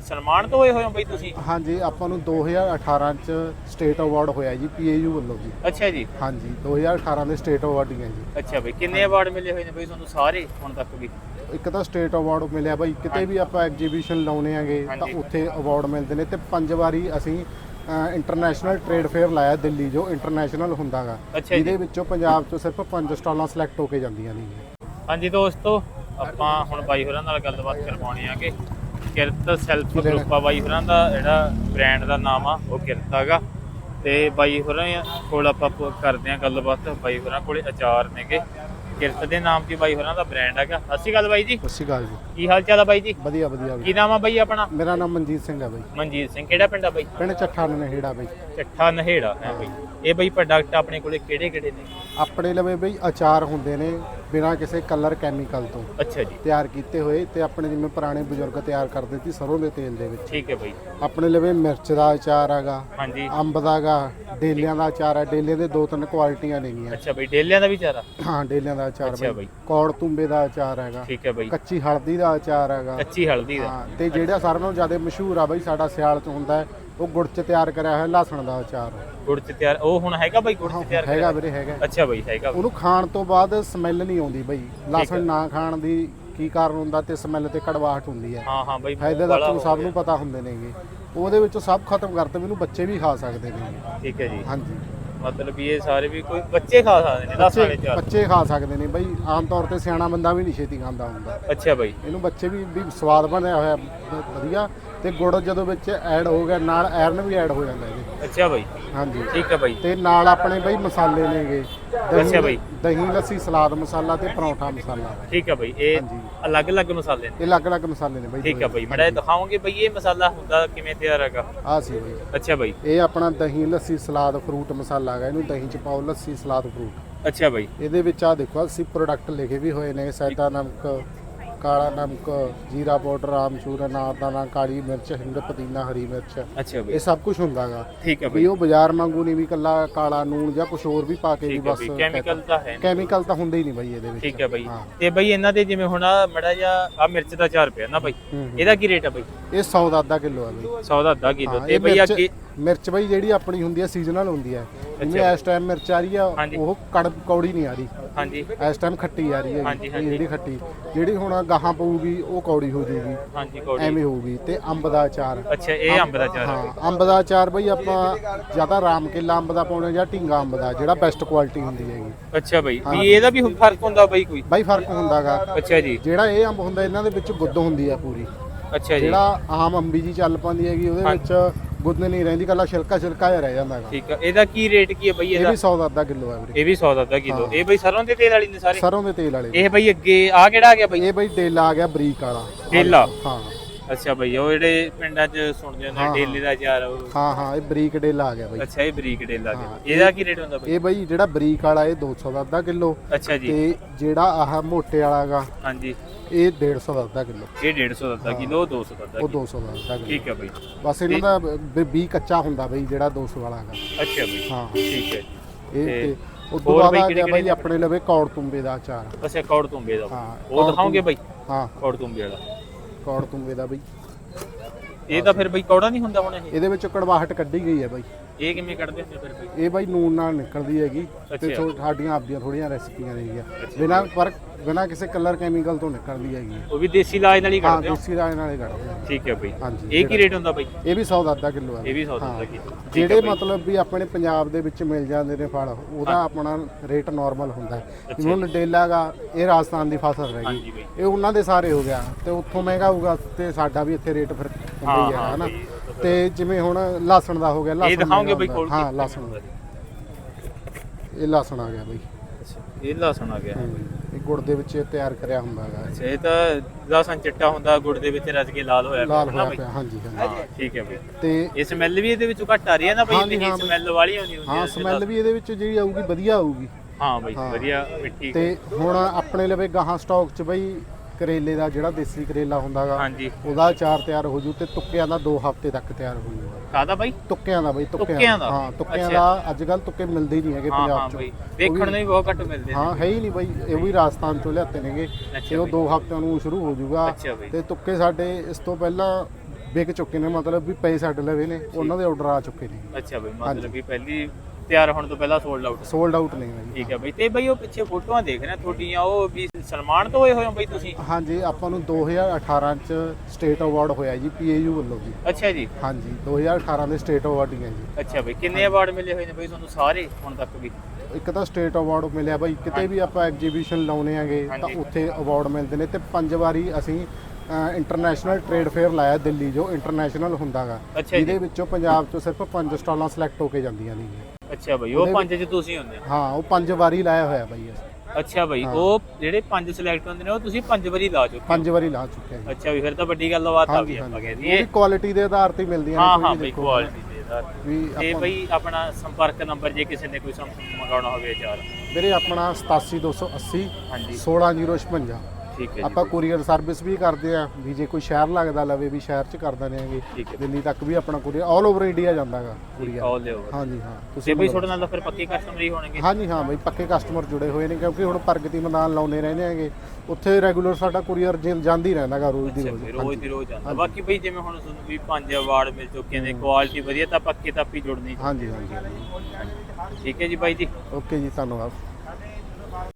ਸਨਮਾਨਿਤ ਹੋਏ ਹੋਏ ਹੋ ਬਈ ਤੁਸੀਂ? ਹਾਂਜੀ ਆਪਾਂ ਨੂੰ 2018 ਚ ਸਟੇਟ ਅਵਾਰਡ ਹੋਇਆ ਜੀ ਪੀਏਯੂ ਵੱਲੋਂ ਜੀ। ਅੱਛਾ ਜੀ। ਹਾਂਜੀ 2018 ਦੇ ਸਟੇਟ ਅਵਾਰਡ ਹੀ ਹੈ ਜੀ। ਅੱਛਾ ਬਈ ਕਿੰਨੇ ਅਵਾਰਡ ਮਿਲੇ ਹੋਏ ਨੇ ਬਈ ਤੁਹਾਨੂੰ ਸਾਰੇ ਹੁਣ ਤੱਕ ਵੀ? ਇੱਕ ਤਾਂ ਸਟੇਟ ਅਵਾਰਡ ਮਿਲਿਆ ਬਾਈ ਕਿਤੇ ਵੀ ਆਪਾਂ ਐਗਜੀਬਿਸ਼ਨ ਲਾਉਣੇ ਆਗੇ ਤਾਂ। ਉੱਥੇ ਅਵਾਰਡ ਮਿਲਦੇ ਨੇ। ਤੇ ਪੰਜ ਵਾਰੀ ਅਸੀਂ ਇੰਟਰਨੈਸ਼ਨਲ ਟ੍ਰੇਡ ਫੇਅਰ ਲਾਇਆ ਦਿੱਲੀ ਜੋ ਇੰਟਰਨੈਸ਼ਨਲ ਹੁੰਦਾਗਾ। ਜਿਹਦੇ ਵਿੱਚੋਂ ਪੰਜਾਬ ਚੋਂ ਸਿਰਫ ਪੰਜ ਸਟਾਲਾਂ ਸਿਲੈਕਟ ਹੋ ਕੇ ਜਾਂਦੀਆਂ ਨੇ ਹਾਂਜੀ ਦੋਸਤੋ ਆਪਾਂ ਹੁਣ ਬਾਈ ਹੋਰਾਂ ਨਾਲ ਗੱਲਬਾਤ ਕਰਵਾਉਣੀ ਆ ਕਿ ਕਿਰਤ ਸੈਲਫ ਗਰੁੱਪ ਆ ਬਾਈ ਹੋਰਾਂ ਦਾ ਜਿਹੜਾ ਬ੍ਰਾਂਡ ਦਾ ਨਾਮ ਆ ਉਹ ਕਿਰਤ ਹੈਗਾ ਤੇ ਬਾਈ ਹੋਰਾਂ ਕੋਲ ਆਪਾਂ ਕਰਦੇ ਆ ਗੱਲਬਾਤ। ਬਾਈ ਹੋਰਾਂ ਕੋਲੇ ਅਚਾਰ ਨੇਗੇ। ਕਿਰਤ ਦੇ ਨਾਮ ਦੀ ਬਾਈ ਹੋਰਾਂ ਦਾ ਬ੍ਰਾਂਡ ਹੈਗਾ ਸਤਿ ਅਕਾਲ ਬਾਈ ਜੀ। ਸਤਿ ਅਕਾਲ ਜੀ। ਕੀ ਹਾਲ ਚਾਲ ਆ ਬਾਈ ਜੀ? ਵਧੀਆ ਵਧੀਆ ਕੀ ਨਾਮ ਆ ਬਾਈ ਆਪਣਾ? ਮੇਰਾ ਨਾਮ ਮਨਜੀਤ ਸਿੰਘ ਹੈ ਬਾਈ। ਮਨਜੀਤ ਸਿੰਘ ਕਿਹੜਾ ਪਿੰਡ ਆ ਬਾਈ? ਪਿੰਡ ਚੱਠਾ ਨਹੇੜਾ ਬਾਈ। ਚੱਠਾ ਨਹੇੜਾ ਹੈ ਬਾਈ। ਇਹ ਬਾਈ ਪ੍ਰੋਡਕਟ ਆਪਣੇ ਕੋਲੇ ਕਿਹੜੇ ਕਿਹੜੇ ਨੇ? ਆਪਣੇ ਲਵੇ ਬਈ ਅਚਾਰ ਹੁੰਦੇ ਨੇ ਬਿਨਾਂ ਕਿਸੇ ਕਲਰ ਕੈਮੀਕਲ ਤੋਂ ਅੱਛਾ ਜੀ। ਤਿਆਰ ਕੀਤੇ ਹੋਏ ਤੇ ਆਪਣੇ ਜਿਵੇਂ ਪੁਰਾਣੇ ਬਜ਼ੁਰਗ ਤਿਆਰ ਕਰਦੇ ਸੀ ਸਰੋਂ ਦੇ ਤੇਲ ਦੇ ਵਿੱਚ। ਠੀਕ ਹੈ ਬਾਈ। ਆਪਣੇ ਲਵੇ ਮਿਰਚ ਦਾ ਅਚਾਰ ਹੈਗਾ ਹਾਂਜੀ। ਅੰਬ ਦਾਗਾ ਡੇਲਿਆਂ ਦਾ ਅਚਾਰ ਹੈ ਡੇਲੇ ਦੇ ਦੋ ਤਿੰਨ ਕੁਆਲਿਟੀਆਂ ਨੇਗੀਆਂ ਅੱਛਾ ਬਾਈ ਡੇਲਿਆਂ ਦਾ ਵੀ ਚਾਰਾ ਹਾਂ ਡੇਲਿਆਂ ਦਾ ਅਚਾਰ ਅੱਛਾ ਬਾਈ। ਕੌੜ ਤੁੰਬੇ ਦਾ ਅਚਾਰ ਹੈਗਾ ਠੀਕ ਹੈ ਬਾਈ। ਕੱਚੀ ਹਲਦੀ ਦਾ ਅਚਾਰ ਹੈਗਾ। ਕੱਚੀ ਹਲਦੀ ਦਾ। ਹਾਂ ਤੇ ਜਿਹੜਾ ਸਾਰਿਆਂ ਨਾਲੋਂ ਜ਼ਿਆਦਾ ਮਸ਼ਹੂਰ ਆ ਬਈ ਸਾਡਾ ਸਿਆਲ ਚ ਹੁੰਦਾ ਹੈ ਉਹ ਗੁੜ ਚ ਤਿਆਰ ਕਰਿਆ ਹੋਇਆ ਲਸਣ ਦਾ ਅਚਾਰ। ਗੁੜ ਚ ਤਿਆਰ ਉਹ ਹੁਣ ਹੈਗਾ ਬਾਈ ਗੁੜ ਚ ਤਿਆਰ ਹੈਗਾ ਵੀਰੇ ਹੈਗਾ। ਅੱਛਾ ਬਾਈ ਹੈਗਾ ਉਹਨੂੰ ਖਾਣ ਤੋਂ ਬਾਅਦ ਸਮੈਲ ਨਹੀਂ ਆਉਂਦੀ ਬਈ। ਲਸਣ ਨਾ ਖਾਣ ਦੀ ਕੀ ਕਾਰਨ ਹੁੰਦਾ ਤੇ ਸਮੈਲ ਤੇ ਕੜਵਾਹਟ ਹੁੰਦੀ ਹੈ। ਹਾਂ ਹਾਂ ਬਾਈ ਫਾਇਦੇ ਵਾਲਾ ਤੁਹਾਨੂੰ ਸਭ ਨੂੰ ਪਤਾ ਹੁੰਦੇ ਨੇਗੇ। ਉਹਦੇ ਵਿੱਚੋਂ ਸਭ ਖਤਮ ਕਰਤੇ ਇਹਨੂੰ ਬੱਚੇ ਵੀ ਖਾ ਸਕਦੇ ਨੇ। ਠੀਕ ਹੈ ਜੀ। ਹਾਂਜੀ। ਮਤਲਬ ਇਹ ਸਾਰੇ ਵੀ ਕੋਈ ਬੱਚੇ ਖਾ ਸਕਦੇ ਨੇ ਦਸ ਵਾਲੇ ਬੱਚੇ ਚਾਰ। ਬੱਚੇ ਖਾ ਸਕਦੇ ਨੇ ਬਈ। ਆਮ ਤੌਰ ਤੇ ਸਿਆਣਾ ਬੰਦਾ ਵੀ ਨਹੀਂ ਛੇਤੀ ਖਾਂਦਾ ਹੁੰਦਾ। ਅੱਛਾ ਬਾਈ। ਇਹਨੂੰ ਬੱਚੇ ਵੀ ਵੀ ਸਵਾਦ ਬਣਿਆ ਹੋਇਆ ਵਧੀਆ। ਤੇ ਗੁੜ ਜਦੋਂ ਵਿੱਚ ਐਡ ਹੋ ਗਿਆ ਨਾਲ ਆਇਰਨ ਵੀ ਐਡ ਹੋ ਜਾਂਦਾ ਅੱਛਾ ਬਾਈ। ਹਾਂਜੀ। ਠੀਕ ਹੈ ਬਾਈ। ਤੇ ਨਾਲ ਆਪਣੇ ਬਈ ਮਸਾਲੇ ਨੇਗੇ ਅੱਛਾ ਬਈ। ਦਹੀਂ ਲੱਸੀ ਸਲਾਦ ਮਸਾਲਾ ਤੇ ਪਰੌਂਠਾ ਮਸਾਲਾ। ਠੀਕ ਹੈ ਬਾਈ। ਇਹ ਹਾਂਜੀ। ਅਲੱਗ-ਅਲੱਗ ਮਸਾਲੇ ਨੇ। ਇਹ ਅਲੱਗ-ਅਲੱਗ ਮਸਾਲੇ ਨੇ ਬਈ ਠੀਕ ਹੈ ਬਾਈ। ਮੜਾ ਦਿਖਾਓਗੇ ਬਾਈ ਇਹ ਮਸਾਲਾ ਹੁੰਦਾ ਕਿਵੇਂ ਤਿਆਰ ਹੈਗਾ? ਆ ਸੀ ਬਈ। ਅੱਛਾ ਬਾਈ। ਇਹ ਆਪਣਾ ਦਹੀਂ ਲੱਸੀ ਸਲਾਦ ਫਰੂਟ ਮਸਾਲਾ ਹੈਗਾ। ਇਹਨੂੰ ਦਹੀਂ ਚ ਪਾਓ ਲੱਸੀ ਸਲਾਦ ਫਰੂਟ। ਅੱਛਾ ਬਾਈ। ਇਹਦੇ ਵਿੱਚ ਆ ਦੇਖੋ ਅਸੀਂ ਪ੍ਰੋਡਕਟ ਲਿਖੇ ਵੀ ਹੋਏ ਨੇ ਸੈਦਾ ਨਮਕ ਕਾਲਾ ਨਮਕ ਜੀਰਾ ਪਾਊਡਰ ਆਮਚੂਰ ਅਨਾਰਦਾਨਾ ਕਾਲੀ ਮਿਰਚ ਹਿੰਗ ਪੁਦੀਨਾ ਹਰੀ ਮਿਰਚ। ਅੱਛਾ ਬਾਈ। ਇਹ ਸਭ ਕੁਝ ਹੁੰਦਾਗਾ। ਠੀਕ ਹੈ ਵੀ ਬਾਈ। ਉਹ ਬਾਜ਼ਾਰ ਵਾਂਗੂ ਨਹੀਂ ਵੀ ਕੱਲਾ ਕਾਲਾ ਨੂਣ ਜਾਂ ਕੁਝ ਹੋਰ ਵੀ ਪਾ ਕੇ ਵੀ ਠੀਕ ਹੈ ਬਸ ਬਾਈ ਕੈਮੀਕਲ ਤਾਂ ਹੈ ਨਹੀਂ। ਕੈਮੀਕਲ ਤਾਂ ਹੁੰਦੇ ਹੀ ਨਹੀਂ ਬਾਈ ਇਹਦੇ ਵਿੱਚ। ਠੀਕ ਹੈ ਬਾਈ। ਹਾਂ। ਤੇ ਬਾਈ ਇਹਨਾਂ ਦੇ ਜਿਵੇਂ ਹੁਣ ਮੜਾ ਜਾ ਆ ਮਿਰਚ ਦਾ 4 ਪਿਆ ਨਾ ਬਾਈ? ਹੂੰ, ਹੂੰ। ਇਹਦਾ ਕੀ ਰੇਟ ਹੈ ਬਾਈ? ਇਹ 100 ਦਾ ਅੱਧਾ ਕਿਲੋ ਹੈ ਬਾਈ। 100 ਦਾ ਅੱਧਾ ਕਿਲੋ। ਹਾਂ, ਤੇ ਇਹ ਬਈ ਮਿਰਚ- ਅੱਗੇ ਮਿਰਚ ਬਈ ਜਿਹੜੀ ਆਪਣੀ ਹੁੰਦੀ ਹੈ ਸੀਜ਼ਨਲ ਹੁੰਦੀ ਹੈ ਜਿਵੇਂ। ਇਸ ਟਾਈਮ ਮਿਰਚ ਆ ਰਹੀ ਆ ਹਾਂਜੀ। ਉਹ ਕੜ ਕੌੜੀ ਨਹੀਂ ਆ ਰਹੀ। ਹਾਂਜੀ। ਇਸ ਟਾਈਮ ਖੱਟੀ ਆ ਰਹੀ ਹੈ ਹਾਂਜੀ, ਹਾਂਜੀ। ਜਿਹੜੀ ਖੱਟੀ। ਜਿਹੜੀ ਹੁਣ ਗਾਹਾਂ ਪਊਗੀ ਉਹ ਕੌੜੀ ਹੋ ਜਾਊਗੀ ਹਾਂਜੀ ਕੋੜੀ। ਐਵੇਂ ਹੋਊਗੀ। ਤੇ ਅੰਬ ਦਾ ਅਚਾਰ। ਅੱਛਾ ਇਹ ਅੰਬ ਦਾ ਚਾਰ ਹੈ ਹਾਂ ਅੰਬ ਦਾ ਅਚਾਰ ਬਈ ਆਪਾਂ ਜ਼ਿਆਦਾ ਰਾਮ ਕੇਲਾ ਅੰਬ ਦਾ ਪਾਉਣਾ ਜਾਂ ਢਿੰਗਾ ਅੰਬ ਦਾ ਜਿਹੜਾ ਬੈਸਟ ਕੁਆਲਿਟੀ ਹੁੰਦੀ ਹੈਗੀ। ਅੱਛਾ ਬਾਈ। ਵੀ ਇਹਦਾ ਵੀ ਫ਼ਰਕ ਹੁੰਦਾ ਬਾਈ ਕੋਈ? ਬਈ ਫ਼ਰਕ ਹੁੰਦਾਗਾ। ਅੱਛਾ ਜੀ। ਜਿਹੜਾ ਇਹ ਅੰਬ ਹੁੰਦਾ ਇਹਨਾਂ ਦੇ ਵਿੱਚ ਗੁੱਦ ਹੁੰਦੀ ਆ ਪੂਰੀ। ਅੱਛਾ ਜੀ। ਜਿਹੜਾ ਆਮ ਅੰਬੀ ਜੀ ਚੱਲ ਪਾਉਂਦੀ ਹੈਗੀ ਉਹਦੇ ਵਿੱਚ ਗੁੱਦ ਨਹੀਂ ਰਹਿੰਦੀ ਕੱਲਾ ਛਿਲਕਾ ਛਿਲਕਾ ਜਿਹਾ ਰਹਿ ਜਾਂਦਾਗਾ ਠੀਕ ਹੈ ਇਹਦਾ ਕੀ ਰੇਟ ਕੀ ਹੈ ਬਾਈ ਇਹ ਇਹਦਾ? ਵੀ 100 ਦਾ ਅੱਧਾ ਕਿਲੋ ਹੈ ਵੀਰੇ। ਇਹ ਵੀ 100 ਦਾ ਅੱਧਾ ਕਿਲੋ। ਇਹ ਬਾਈ ਸਰੋਂ ਦੇ ਤੇਲ ਵਾਲੀ ਨੇ ਸਾਰੇ? ਸਰੋਂ ਦੇ ਤੇਲ ਵਾਲੇ ਇਹ ਬਾਈ ਅੱਗੇ ਆ ਕਿਹੜਾ ਆ ਗਿਆ ਬਾਈ? ਇਹ ਬਈ ਡੇਲਾ ਆ ਗਿਆ ਬਰੀਕ ਵਾਲਾ। ਡੇਲਾ ਹਾਂ। ਅੱਛਾ ਬਾਈ ਉਹ ਜਿਹੜੇ ਪਿੰਡਾਂ 'ਚ ਸੁਣਦੇ ਹੁੰਦੇ ਹਾਂ, ਨੇ ਡੇਲੇ ਦਾ ਚਾਰ ਉਹ ਹਾਂ ਹਾਂ ਇਹ ਬਰੀਕ ਡੇਲਾ ਆ ਗਿਆ ਬਈ। ਅੱਛਾ ਇਹ ਬਰੀਕ ਡੇਲਾ ਹਾਂ, ਗਿਆ। ਇਹਦਾ ਕੀ ਰੇਟ ਹੁੰਦਾ ਬਾਈ? ਇਹ ਬਈ ਜਿਹੜਾ ਬਰੀਕ ਵਾਲਾ ਇਹ 200 ਦਾ ਅੱਧਾ ਕਿਲੋ। ਅੱਛਾ ਜੀ। ਤੇ ਜਿਹੜਾ ਆਹ ਮੋਟੇ ਵਾਲਾ ਹੈਗਾ ਹਾਂਜੀ। ਇਹ 150 ਦਾ ਅੱਧਾ ਕਿਲੋ। ਇਹ 150 ਦਾ ਅੱਧਾ ਕਿਲੋ ਉਹ 200 ਦਾ ਅੱਧਾ ਉਹ ਕਿਲੋ। 200 ਦਾ ਅੱਧਾ ਕਿਲੋ। ਠੀਕ ਹੈ ਬਾਈ। ਬਸ ਇਹਨਾਂ ਦਾ ਬ- ਬੀ ਕੱਚਾ ਹੁੰਦਾ ਬਈ ਜਿਹੜਾ 200 ਵਾਲਾ ਹੈਗਾ ਅੱਛਾ ਬਾਈ। ਹਾਂ। ਠੀਕ ਹੈ ਇਹ ਤੇ ਤੇ ਉਸ ਤੋਂ ਹੋਰ ਬਾਅਦ ਬਈ ਆ ਗਿਆ ਕਿਹੜੇ ਬਈ ਆਪਣੇ ਲਵੇ ਕੌੜ ਤੁੰਬੇ ਦਾ ਅਚਾਰ। ਅੱਛਾ ਕੌੜ ਤੁੰਬੇ ਦਾ। ਹਾਂ, ਉਹ ਕੌੜ ਦਿਖਾਓਗੇ ਹਾਂ। ਕੌੜ ਤੁੰਬੇ ਵਾਲਾ। ਕੌੜ ਤੁੰਬੇ ਦਾ ਬਈ। ਇਹ ਤਾਂ ਫਿਰ ਬਾਈ ਕੌੜਾ ਨਹੀਂ ਹੁੰਦਾ ਹੁਣ ਇਹ? ਇਹਦੇ ਵਿੱਚ ਕੜਵਾਹਟ ਕੱਢੀ ਗਈ ਹੈ ਬਈ। ਇਹ ਕਿਵੇਂ ਕੱਢਦੇ ਹੁੰਦੇ ਫਿਰ ਬਾਈ ਇਹ ਬਾਈ ਨੂਨ ਨਾਲ ਨਿਕਲਦੀ ਹੈਗੀ ਤੇ ਸਾਡੀਆਂ ਆਪਦੀਆਂ ਥੋੜੀਆਂ ਰੈਸਪੀਆਂ ਨੇਗੀਆਂ ਬਿਨਾਂ ਪਰ ਬਿਨਾਂ ਕਿਸੇ ਕਲਰ ਕੈਮੀਕਲ ਤੋਂ ਨਿਕਲਦੀ ਹੈਗੀ ਉਹ ਵੀ ਦੇਸੀ ਇਲਾਜ ਨਾਲ ਹੀ ਹਾਂ ਕੱਢਦੇ ਹੋ ਦੇਸੀ ਰਾਜ ਨਾਲੇ ਕੱਢਦੇ ਹਾਂ ਠੀਕ ਹੈ ਬਾਈ। ਹਾਂਜੀ, ਇਹ ਕੀ ਰੇਟ ਹੁੰਦਾ ਬਾਈ? ਇਹ ਵੀ 100 ਦਾ ਅੱਧਾ ਕਿਲੋ ਹੈ। ਇਹ ਵੀ 100 ਦਾ ਹਾਂ। ਅੱਧਾ ਕਿਲੋ। ਠੀਕ ਹੈ ਜਿਹੜੇ ਬਾਈ। ਮਤਲਬ ਵੀ ਆਪਣੇ ਪੰਜਾਬ ਦੇ ਵਿੱਚ ਮਿਲ ਜਾਂਦੇ ਨੇ ਫਲ ਉਹਦਾ ਆਪਣਾ ਰੇਟ ਨਾਰਮਲ ਹੁੰਦਾ ਹੈ। ਜਿਵੇਂ ਹੁਣ ਡੇਲਾ ਗਾ ਇਹ ਰਾਜਸਥਾਨ ਦੀ ਫਸਲ ਰਹਿ ਹਾਂਜੀ ਗਈ ਬਾਈ। ਇਹ ਉਹਨਾਂ ਦੇ ਸਾਰੇ ਹੋ ਗਿਆ। ਤੇ ਉੱਥੋਂ ਮਹਿੰਗਾ ਹੋਊਗਾ ਤੇ ਸਾਡਾ ਵੀ ਇੱਥੇ ਰੇਟ ਫਿਰ ਹੁੰਦਾ ਹੀ ਹਾਂ, ਹੈ ਹਨਾ? ਬਈ, ਇਹ ਤਾਂ ਜਿਵੇਂ ਹੁਣ ਲਸਣ ਦਾ ਹੋ ਗਿਆ ਲਸਣ ਇਹ ਦਿਖਾਓਗੇ ਬਾਈ ਕੋਲ ਹੁੰਦਾ। ਹਾਂ ਲਸਣ। ਇਹ ਲਸਣ ਆ ਗਿਆ ਬਈ। ਇਹ ਲਸਣ ਆ ਗਿਆ। ਇਹ ਗੁੜ ਦੇ ਵਿੱਚ ਤਿਆਰ ਕਰਿਆ ਹੁੰਦਾ ਹੈਗਾ ਅੱਛਾ ਇਹ ਤਾਂ ਲਸਣ ਚਿੱਟਾ ਹੁੰਦਾ ਗੁੜ ਦੇ ਵਿੱਚ ਰਚ ਕੇ ਲਾਲ ਹੋਇਆ ਲਾਲ ਹੋਇਆ ਪਿਆ ਹਾਂਜੀ ਹਾਂਜੀ। ਠੀਕ ਹੈ ਬਾਈ। ਤੇ ਇਹ ਸਮੈਲ ਵੀ ਇਹਦੇ ਵਿੱਚੋਂ ਘੱਟ ਆ ਰਹੀ ਹੈ ਨਾ ਬਾਈ ਹਾਂਜੀ, ਇੰਨੀ ਹਾਂ ਬਾਈ। ਸਮੈਲ ਵਾਲੀ ਆਉਂਦੀ ਹੁੰਦੀ ਹਾਂ ਹੈ ਸਮੈਲ ਵੀ ਇਹਦੇ ਵਿੱਚ ਜਿਹੜੀ ਆਊਗੀ ਵਧੀਆ ਆਊਗੀ। ਹਾਂ ਬਾਈ ਹਾਂ। ਵਧੀਆ ਮਿੱਠੀ ਤੇ ਹੁਣ ਆਪਣੇ ਲਵੇ ਗਾਹਾਂ ਸਟਾਕ 'ਚ ਬਈ ਕਰੇਲੇ ਦਾ ਜਿਹੜਾ ਦੇਸੀ ਕਰੇਲਾ ਹੁੰਦਾਗਾ ਹਾਂਜੀ। ਉਹਦਾ ਅਚਾਰ ਤਿਆਰ ਹੋ ਜੂ ਤੇ ਤੁੱਕਿਆਂ ਦਾ 2 ਹਫ਼ਤੇ ਤੱਕ ਤਿਆਰ ਹੋ ਜੂਗਾ। ਕਾਦਾ ਬਾਈ? ਤੁੱਕਿਆਂ ਦਾ ਬਈ ਤੁੱਕਿਆਂ ਦਾ? ਹਾਂ ਤੁੱਕਿਆਂ। ਦਾ ਅੱਜ ਕੱਲ ਤੁੱਕੇ ਮਿਲਦੇ ਹੀ ਨਹੀਂ ਹੈਗੇ ਪੰਜਾਬ 'ਚ। ਦੇਖਣ ਨੂੰ ਵੀ ਬਹੁਤ ਘੱਟ ਮਿਲਦੇ ਨੇ। ਹਾਂ ਹੈ ਹੀ ਨਹੀਂ ਬਈ ਇਹ ਵੀ ਰਾਜਸਥਾਨ ਚੋਂ ਲਿਆਤੇ ਨੇਗੇ। ਤੇ ਉਹ ਬਾਈ। 2 ਹਫ਼ਤਿਆਂ ਨੂੰ ਸ਼ੁਰੂ ਹੋ ਜੂਗਾ। ਤੇ ਤੁੱਕੇ ਸਾਡੇ ਇਸ ਤੋਂ ਪਹਿਲਾਂ ਵਿਕ ਚੁੱਕੇ ਨੇ ਮਤਲਬ ਵੀ ਪਏ ਸਾਡੇ ਲਵੇ ਨੇ ਉਹਨਾਂ ਦੇ ਆਰਡਰ ਆ ਚੁੱਕੇ ਨੇ। ਅੱਛਾ ਬਈ ਮਤਲਬ ਵੀ ਪਹਿਲੀ ਤਿਆਰ ਹੋਣ ਤੋਂ ਪਹਿਲਾਂ ਸੋਲਡ ਆਊਟ ਸੋਲਡ ਆਊਟ ਨੇ ਬਾਈ ਠੀਕ ਹੈ ਬਈ। ਤੇ ਬਈ ਉਹ ਪਿੱਛੇ ਫੋਟੋਆਂ ਦੇਖ ਰਹੇ ਤੁਹਾਡੀਆਂ ਉਹ ਵੀ ਸਨਮਾਨ ਤੋਂ ਹੋਏ ਹੋਏ ਹੋ ਬਈ ਤੁਸੀਂ? ਹਾਂਜੀ ਆਪਾਂ ਨੂੰ 2018 ਚ ਸਟੇਟ ਅਵਾਰਡ ਹੋਇਆ ਜੀ ਪੀਏਯੂ ਵੱਲੋਂ ਜੀ। ਅੱਛਾ ਜੀ। ਹਾਂਜੀ 2018 ਦੇ ਸਟੇਟ ਅਵਾਰਡ ਹੀ ਹੈ ਜੀ। ਅੱਛਾ ਬਈ ਕਿੰਨੇ ਅਵਾਰਡ ਮਿਲੇ ਹੋਏ ਨੇ ਬਈ ਤੁਹਾਨੂੰ ਸਾਰੇ ਹੁਣ ਤੱਕ ਵੀ? ਇੱਕ ਤਾਂ ਸਟੇਟ ਅਵਾਰਡ ਮਿਲਿਆ ਬਾਈ ਕਿਤੇ ਵੀ ਆਪਾਂ ਐਗਜੀਬਿਸ਼ਨ ਲਾਉਨੇ ਆਗੇ ਤਾਂ। ਉੱਥੇ ਅਵਾਰਡ ਮਿਲਦੇ ਨੇ। ਤੇ ਪੰਜ ਵਾਰੀ ਅਸੀਂ ਇੰਟਰਨੈਸ਼ਨਲ ਟ੍ਰੇਡ ਫੇਅਰ ਲਾਇਆ ਦਿੱਲੀ ਜੋ ਇੰਟਰਨੈਸ਼ਨਲ ਹੁੰਦਾਗਾ। ਜਿਹਦੇ ਵਿੱਚੋਂ ਪੰਜਾਬ ਚੋਂ ਸਿਰਫ ਪੰਜ ਸਟਾਲਾਂ ਸਿਲੈਕਟ ਹੋ ਕੇ ਜਾਂਦੀਆਂ ਨੇ। ਅੱਛਾ ਬਈ ਉਹ ਉਹਦੇ ਪੰਜ ਚ ਤੁਸੀਂ ਹੁੰਦੇ ਹੋ। ਹਾਂ ਉਹ ਪੰਜ ਵਾਰੀ ਲਾਇਆ ਹੋਇਆ ਬਾਈ ਅਸੀਂ ਅੱਛਾ ਬਈ ਹਾਂ। ਉਹ ਜਿਹੜੇ ਪੰਜ ਸਿਲੈਕਟ ਹੁੰਦੇ ਨੇ ਉਹ ਤੁਸੀਂ ਪੰਜ ਵਾਰੀ ਲਾ ਚੁੱਕੇ ਹੋ। ਪੰਜ ਵਾਰੀ ਲਾ ਚੁੱਕੇ ਹਾਂ। ਅੱਛਾ ਵੀ ਫਿਰ ਤਾਂ ਵੱਡੀ ਗੱਲ ਬਾਤ ਆ ਵੀ ਆਪਾਂ ਕਹਿ ਦਈਏ ਇਹ ਕੁਆਲਿਟੀ ਦੇ ਆਧਾਰ ਤੇ ਮਿਲਦੀਆਂ ਹਾਂ ਕੋਈ ਹਾਂ ਵੀ ਬਈ। ਕੁਆਲਿਟੀ ਦੇ ਆਧਾਰ ਤੇ। ਵੀ ਤੇ ਆਪਾਂ- ਬਈ ਆਪਣਾ ਸੰਪਰਕ ਨੰਬਰ ਜੇ ਕਿਸੇ ਨੇ ਕੋਈ ਮੰਗਾਉਣਾ ਹੋਵੇ ਚਾਰ ਵੀਰੇ ਆਪਣਾ 87280 ਹਾਂਜੀ 16056 ਠੀਕ ਹੈ ਆਪਾਂ ਕੁਰੀਅਰ ਸਰਵਿਸ ਵੀ ਕਰਦੇ ਆ ਵੀ ਜੇ ਕੋਈ ਸ਼ਹਿਰ ਲੱਗਦਾ ਲਵੇ ਵੀ ਸ਼ਹਿਰ ਚ ਕਰ ਦਿੰਦੇ ਆਂਗੇ ਦਿੱਲੀ ਤੱਕ ਵੀ ਆਪਣਾ ਕੁਰੀਅਰ ਆਲ ਓਵਰ ਇੰਡੀਆ ਜਾਂਦਾਗਾ ਕੁਰੀਅਰ ਹਾਂਜੀ ਹਾਂ। ਤੁਸੀਂ ਬਈ ਤੁਹਾਡੇ ਨਾਲ ਤਾਂ ਫਿਰ ਪੱਕੇ ਕਸਟਮਰ ਹੀ ਹੋਣਗੇ। ਹਾਂਜੀ ਹਾਂ ਬਈ ਪੱਕੇ ਕਸਟਮਰ ਜੁੜੇ ਹੋਏ ਨੇ ਕਿਉਂਕਿ ਹੁਣ ਪ੍ਰਗਤੀ ਮੈਦਾਨ ਲਾਉਨੇ ਰਹਿੰਦੇ ਆਂਗੇ ਉੱਥੇ ਰੈਗੂਲਰ ਸਾਡਾ ਕੁਰੀਅਰ ਜਾਂਦੀ ਰਹਿੰਦਾਗਾ ਰੋਜ਼ ਦੀ ਰੋਜ਼। ਰੋਜ਼ ਦੀ ਰੋਜ਼ ਜਾਂਦਾ। ਬਾਕੀ ਬਈ ਜਿਵੇਂ ਹੁਣ ਤੁਹਾਨੂੰ ਵੀ ਪੰਜ ਅਵਾਰਡ ਮਿਲ ਚੁੱਕੇ ਨੇ ਕੁਆਲਿਟੀ ਵਧੀਆ ਤਾਂ ਪੱਕੇ ਤਾਂ ਆਪੀ ਜੁੜਨੀ। ਹਾਂਜੀ ਹਾਂਜੀ। ਠੀਕ ਹੈ ਜੀ ਬਾਈ ਜੀ। ਓਕੇ ਜੀ ਧੰਨਵਾਦ।